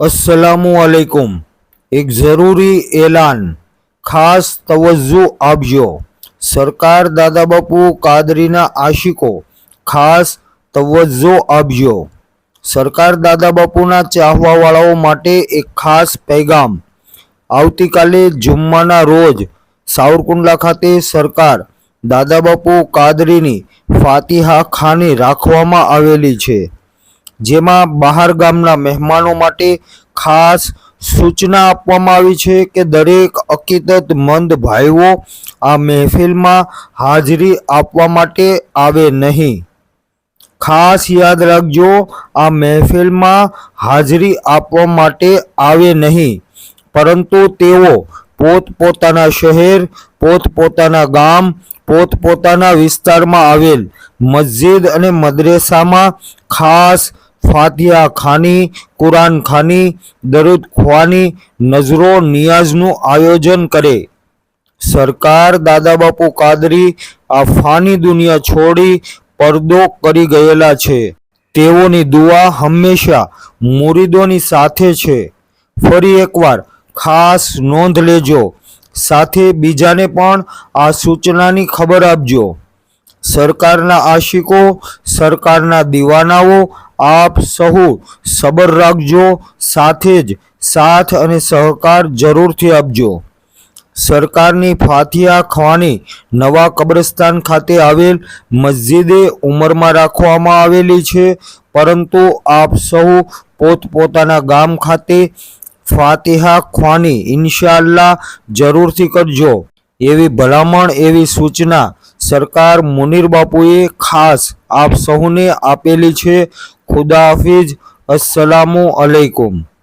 અસલામુઅલૈકુમ એક જરૂરી એલાન, ખાસ તવજ્જો આપજો. સરકાર દાદા બાપુ કાદરીના આશિકો, ખાસ તવજ્જો આપજો. સરકાર દાદા બાપુના ચાહવાવાળાઓ માટે એક ખાસ પૈગામ. આવતીકાલે જુમ્માના રોજ સાવરકુંડલા ખાતે સરકાર દાદા બાપુ કાદરીની ફાતિહા ખાની રાખવામાં આવેલી છે. જેમાં બહાર ગામના મહેમાનો માટે ખાસ સૂચના આપવામાં આવી છે કે દરેક અકીદતમંદ ભાઈઓ આ મહેફિલમાં હાજરી આપવા માટે આવે નહીં. ખાસ યાદ રાખજો, આ મહેફિલમાં હાજરી આપવા માટે આવે નહીં. પરંતુ તેઓ પોતપોતાના શહેર, પોતપોતાના ગામ, પોતપોતાના વિસ્તારમાં આવેલ મસ્જિદ અને મદ્રેસામાં ખાસ ફાતિહા ખાની, કુરાન ખાની, દરુદ ખવાની, નજરો નિયાઝનું આયોજન કરે. સરકાર દાદા બાપુ કાદરી આ ફાની દુનિયા છોડી પરદો કરી ગયેલા છે. તેઓની દુઆ હંમેશા મુરીદોની સાથે છે. ફરી એકવાર ખાસ નોંધ લેજો. સાથે બીજાને પણ આ સૂચનાની ખબર આપજો. સરકારના આશિકો, સરકારના દીવાનાઓ, આપ સહુ સબર રાખજો, સાથે જ સાથ અને સહકાર જરૂરથી આપજો. સરકારની ફાતિહા ખવાની નવા કબ્રસ્તાન ખાતે આવેલ મસ્જિદે ઉમરમાં રાખવામાં આવેલી છે, પરંતુ આપ સહુ પોતપોતાના ગામ ખાતે ફાતિહા ખવાની ઇન્શાલ્લા જરૂરથી કરજો. એવી ભલામણ, એવી સૂચના સરકાર મુનીર બાપુએ ખાસ આપ સહુને આપેલી છે. ખુદા હાફિઝ અસલામુ અલૈકુમ.